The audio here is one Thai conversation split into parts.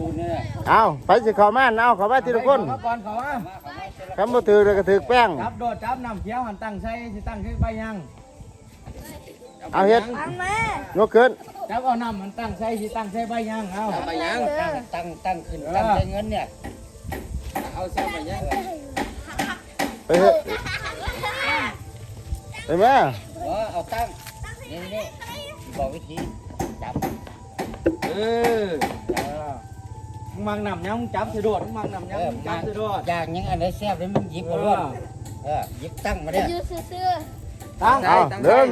ดูเนี่ยเอาไปสิเข้ามาเอาเข้ามาทีละคนเอาก่อนเขาว่าคำบ่ถือเลยก็ถือแป้งจับโดดจับน้ำเขียวหันตั้งใส่สิตั้งขึ้นไปยังเอาเฮ็ดอันแม่ยกขึ้นจับเอาน้ำมันตั้งใส่สิตั้งใส่ใบยังเอาเอาไปยังตั้งตั้งตั้งขึ้นตั้งใจเงินเนี่ยเอาใส่ไปยังไปเฮ็ดไปแม่อ๋อเอาตั้งนี่นี่บอกวิธีจับเออ มึงมังน้ำยังมึงจับสิโดดมึงมังน้ำยังมึงจับสิโดดอยากยังอะไรแซ่บเลยมันหยิบเอเอาอล้วนเออหยิบตั้งมาเนี่ยยืดซื่อตั้งเอาหนึ่ง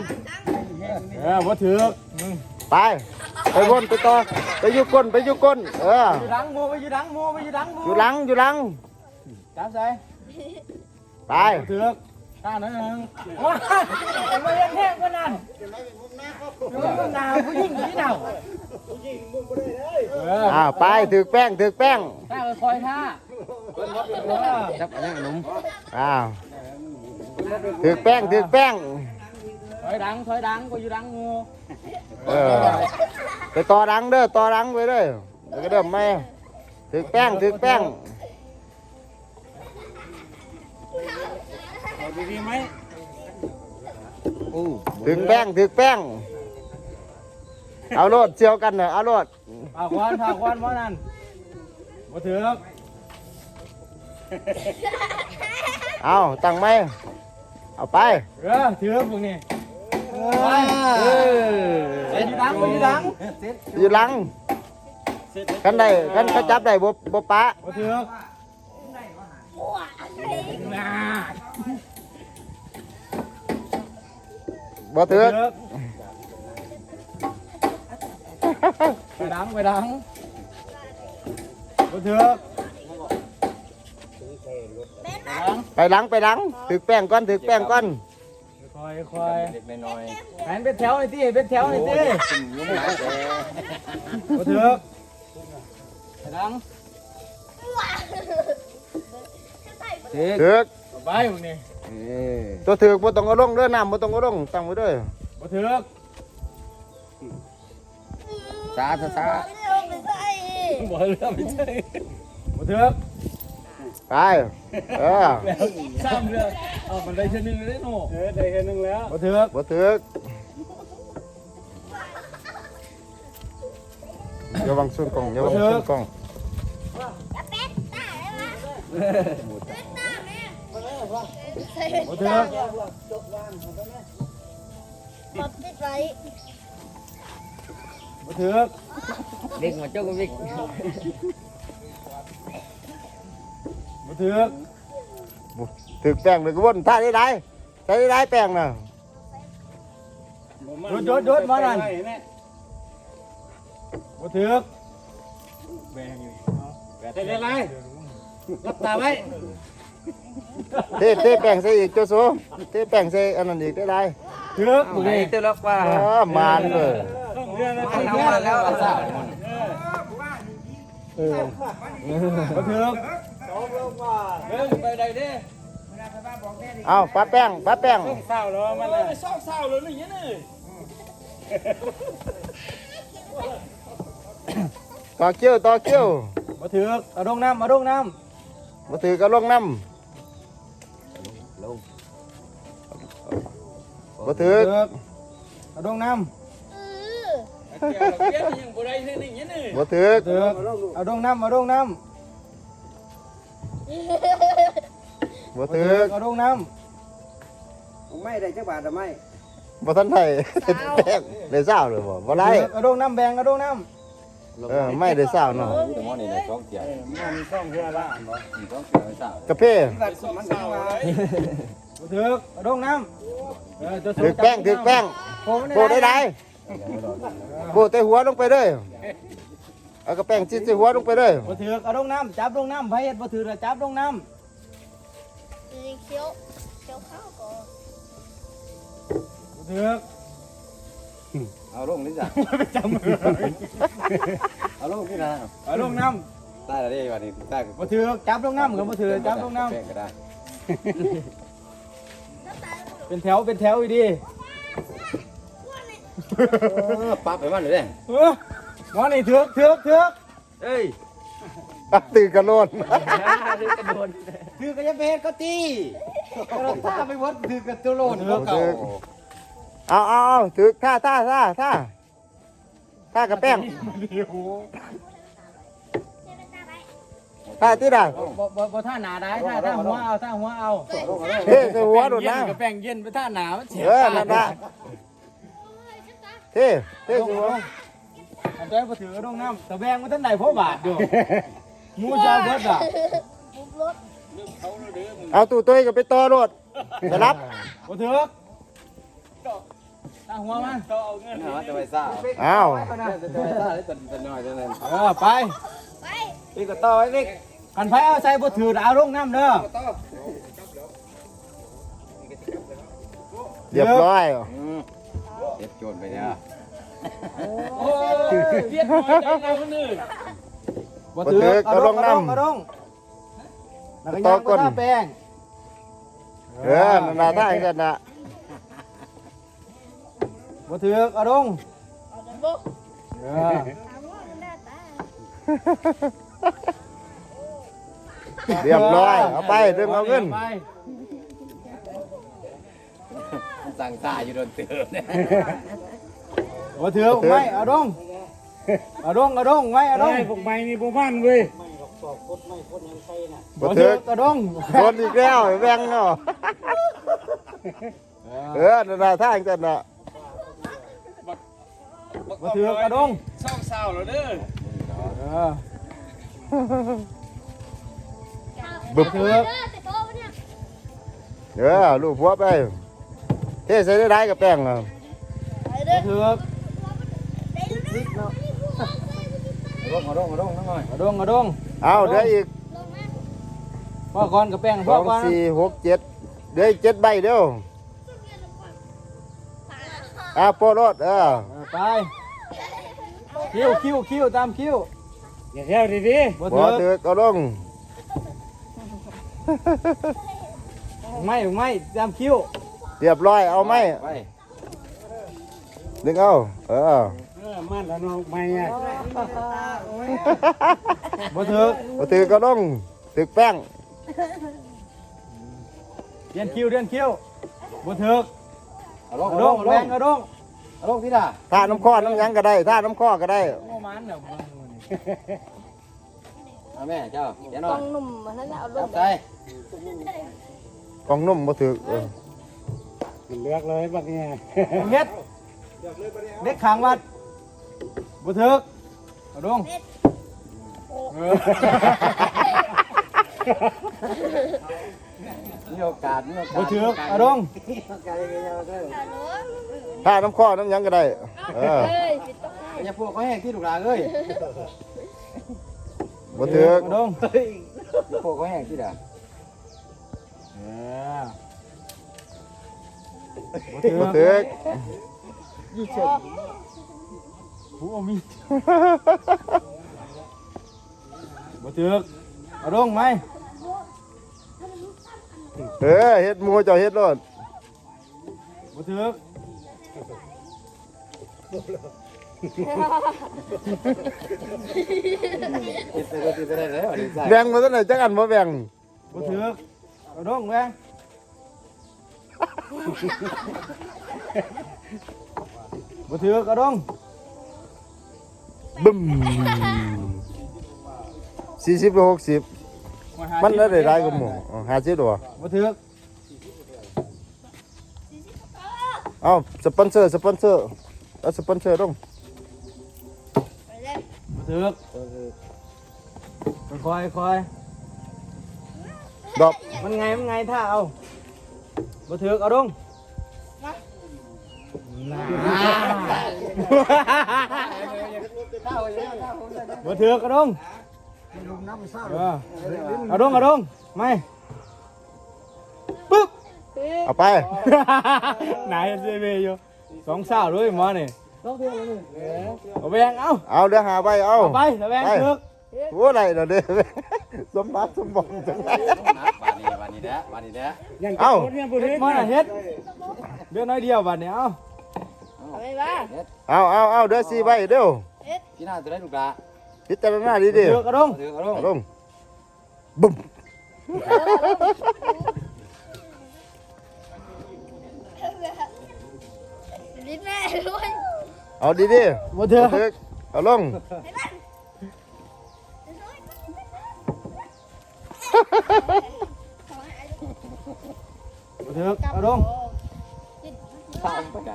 เออบ่ถือมึงไปไปวนไปต่อไปอยู่ก้นไปอยู่ก้นเอออยู่ดังโมไปอยู่ดังโมไปอยู่ดังโมอยู่หลังอยู่หลังจับใส่ไปบ่ถือตั้งนั่นนึงโอ้ยมาเล่นแห้งกว่านั้นมึงหนาวผู้หญิงที่หนาวเออ อ้าวไปถือแป้งถือแป้งถ้าคอยท่าจับอะไรหนุ่มอ้าวถือแป้งถือแป้งถอยดังถอยดังก็อยู่ดังงูเออไปต่อดังเด้อต่อดังไปเด้อเดี๋ยวก็เริ่มไม่ถือแป้งถือแป้งดีไหมอู้ถือแป้งถือแป้ง เอาโลดเชียวกันเนอะเอาโลดปากวันปากวันว่านั่นมาถือเอาตั้งไหมเอาไปเออถือพวกนี้ไปเอออยู่ดังอยู่ดังอยู่หลังกันได้กันเขาจับได้บ่บ่ปะมาถือน่าบ่ถือ ไปดังไปดังมาถือไปดังไปหลังไปหลังถือแป้งก่อนถือแป้งก่อนคอยคอยเด็กน้อยแผนเป็นแถวหน่อยที่เป็นแถวหน่อยที่ยุ่งหลายแต่มาถือไปดังถือถือไปพวกนี้ตัวถือบ่ต้องเอาลงเด้อน้ำบ่ต้องเอาลงตั้งไว้เด้อมาถือ สาสาสาๆไม่ได้เอาไปใส่บอกเรื่องไม่ใช่มาถือไปเออสามเรื่องเอามันได้แค่หนึ่งเลยโน่เออได้แค่หนึ่งแล้วมาถือบ่ถืออย่าวังส่วนกล่องอย่าวังส่วนกล่องจะเป็ดตาได้ไหมเป็ดตาแม่ใส่มาถือปอบปิดไว้ มาถือเด็กมาเจ้าก็วิ่งมาถือถือแป้งเลยก็วนท่าได้ได้ใช้ได้ได้แป้งน่ะหยุดหยุดหยุดมานั่นมาถือแบงอยู่เต้นอะไรรับตาไว้เทเทแป้งใส่อีกเจ้าสูเทแป้งใส่อันนั้นอีกได้ได้ถือผู้ใดเต้นล็อกว่าเออมานเลยมัน เอามาแล้วสาวเออมาถือเฮ้ยไปไหนดิเอาปะแป้งปะแป้งเศร้าแล้วมันเลยเศร้าเศร้าเลยนี่นี่ต่อเกี้ยวต่อเกี้ยวมาถือเอาดงน้ำมาดงน้มาถือก็ลงน้ำมาำถือเอาดงน้เออมาถือำถือเอาดงน้ำมาดงน้มาำถือเอาดงน้ไม่ได้จักบาทไม่มาทันไทยแป้งได้เศร้าเลยบ่บ่ำไรเอาดงน้ำแบงเอาดงน้เออไม่ได้เศร้าเนาะแต่ว่านี่ได้สองเกียร์ำมีต้องเพื่อละมีสองเกียร์สาวกาแฟมันเศร้ามาถือเอาดงน้ำเออจะถือแป้งถือแป้งโค้งโบได้ได้ โบเตะหัวลงไปเลยเอากระแป้งจิ้มใส่หัวลงไปเลยมาถือเอาดงน้ำจับดงน้ำไผ่เฮ็ดมาถือจับดงน้เคี้ยวเคี้ยวข้าวก่อนำมาถือเอาลงนี่จ้ะไปจับมือเอาลงที่นะเอาดงน้ได้แล้วดิวันนี้ได้ำมาถือจับดงน้ำกับมาถือจับดงน้แบ่งก็ได้ำเป็นแถวเป็นแถวอีดี ปั๊บไปมันเลยเด้เออหมอนี่ถือกถือกถือกเอ้ยตื่นกระโลนถือก็จะไปเฮ็ดก็ตีเราถ้าไปวัดถือกับตัวโลนเขาเก่าเอาเอาเอาถือท่าท่าท่าท่าท่ากระแป้งเชื่อตาไปท่าที่ใดบ่บ่บ่ท่าหนาได้ท่าท่าหัวเอาท่าหัวเอาเท่ใส่หัวโดดเย็นะนกับแป้งเย็นไปท่าหนามันเสียเออนั่นนะ เท่เท่ใส่หัวอันเจ้าบ่ถือกระดงน้ำตะแบงมันตั้งไหนพ่อบาทอยู่หมูเจ้าเบิดอะบุกรถเอาตู้ตัวก็ไปต่อรถจะรับบ่ถือกท่าหัวมันจะไปซ่าเอาจะไปซ่าได้ตันตันน้อยเท่านั้นเออไปไปพี่ก็ต่อไว้พี่กันไผเอาใส่บ่ถือเอาลงน้ำเด้อเรียบร้อยเจ็บโจนไปเนี่ย โอ้ยเวียดน้อยใจเราคนอื่นบ่ถือกเอาลงน้ำเอาลงแล้วก็ย่างไปท่าแป้งเออนั่นนะท่าอย่างนั้นนะบ่ถือกเอาลงเอาจนบุกเออเอาหัวมันได้ตาเรียบร้อยเอาไปเรื่องเอาเงินไปสั่งซ่าอยู่โดนเตือนเนี่ย บ่ถือกไม่เอาลงเอาลงเอาลงไม่เอาลงพวกไม้นี่พวกมันเว้ยบ่ถึกเอาลงโดนอีกแล้วแบงเนาะเออนั่นนะท่าอย่างนั้นนะบ่ถือกเอาลงเศร้าเศร้าแล้วเด้อเออบึบเออติดโต๊ะปะเนี่ยเออลูกหัวไปเท่ใส่ได้ได้กับแป้งอะไปเด้อถือก ได้ดูนะนี่พวก ใส่ไปติดตาเอาลงเอาลงเอาลงหน่อยเอาลงเอาลงเอาเดี๋ยวอีกลงมาพ่อก่อนกับแป้งสพ่อองก่อนสี่หกเจ็ดเดี๋ยวอีกเจ็ดใบเดียวอะโปรรถเออเออไปคิวคิวคิวตามคิวอย่าเที่ยวดีบ่หัถืวอกถือก็ลงไม่ไม่ตามคิวเรียบร้อยเอาไหมไปดึงเอาเออๆเออ มันแล้วน้องไม้เนี่ยบ่ถือกบ่ถือก็ลงถือแป้งเรียนคิวเรียนคิวบ่ถือกเอาลงเอาเอาลลงงแป้งเอาลงเอาลงพี่ด่าท่าน้ำข้อน้ำหยังก็ได้ท่าน้ำข้อก็ได้โอ้มันเด้อเอาแม่เจ้าเดี๋ยวหน่กออยงนุ่มมันนั่นแหละเอาลจังบใจกองนุ่มบ่ถือเออเลือกเลยบักเนี่ยเฮ็ดเด็กขังวัด บ่ถือกเอาลงเออมีโอกาสมีโอกาสบ่ถือกเอาลงท่าน้ำข้อน้ำหยังก็ได้ เออเฮ้ยติดโต๊ะอย่าพวกเขาแห้งที่ถูกหลางเอ้ยบ่ถือเอาลงอย่าพวกเขาแห้งที่ด่าเออบ่ถือบ่ถือ ผู้เอามีด บ่ถือกเอาลงไหมเออเฮ็ดหมูเจ้าเฮ็ดรถบ่ถือกติดไปก็ติดไปได้เลยวันนี้ใส่แบ่งมาซั่นน่ะจักอันบ่แบ่งบ่ถือกเอาลงแวงบ่ถือกเอาลง บึ้ม40ไป60มันได้ได้กับหมูอ๋อ50ดอกบ่ถือกเอาสปอนเซอร์สปอนเซอร์เอาสปอนเซอร์ลงไปเลยบ่ถือกค่อยๆค่อยดอกๆมันไงมันไงถ้าเอาบ่ถือกเอาลงน่าบ่ถือกเอาลงเออเอาลงเอาลงไม่ปึ๊บ เอาไปนายเซเวอยู่สองสาวด้วยหมอนี่เอาแบงเอาเอาเดี๋ยวหาไปเอาเอาไปเอาแบงเถอะโอ้ไรเด้อเด้อสมบัติสมบัติจังไดวันนี้วันนี้แด้วันนี้แด้ยังเอ้าจะโคตรเนี่ยบุรีหมอน่ะเฮ็ดเดือนน้อยเดียวบัดนี้เอาเอาไปบ้า เอาเอาเอาเดี๋ยวสีใบเดี๋ยว พี่น่าจะได้ลูกหลาพิจารณาดีดิเถือกกระดงถือเอาลงเอาลงบุ้มลิ้นแม่ด้วยเอาดีดิบ่เถือกถึกเอาลงบ่เถือกกระดงตามไปได้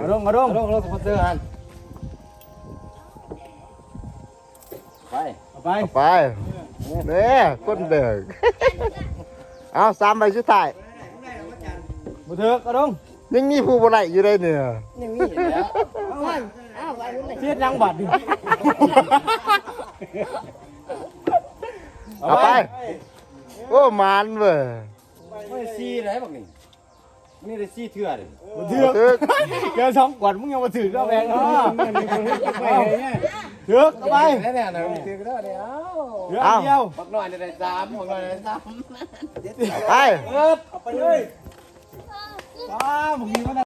กระดงกระดงเอาลงเอาลงสปอนเซอร์หัน ไปเอาไปไปเนี่ยก้นเบิกเอาสามใบสุดท้ายบ่เถือกกระดงยังมีผู้บ่ไหลอยู่ได้เนี่ยยังมีอยู่แล้วอ้าวไปรุ่นเลยเสียดยังบัดดิเอาไป โอ้มานเว้ยไม่ได้ซีไหนบอกนี่นี่ได้ซีเถื่อเลยบ่เถือกถึกเจอสองกวดมึงยังบ่ถือกก็แพงเนาะ ไปเนี่ยเถือกเอาไปแน่แน่นะถือก็ได้เดี๋ยวเถือกอันเดียวบักหน่อยได้สามบักหน่อยได้สามไปเอิบเอาไปเลยป้ามึงมีมัน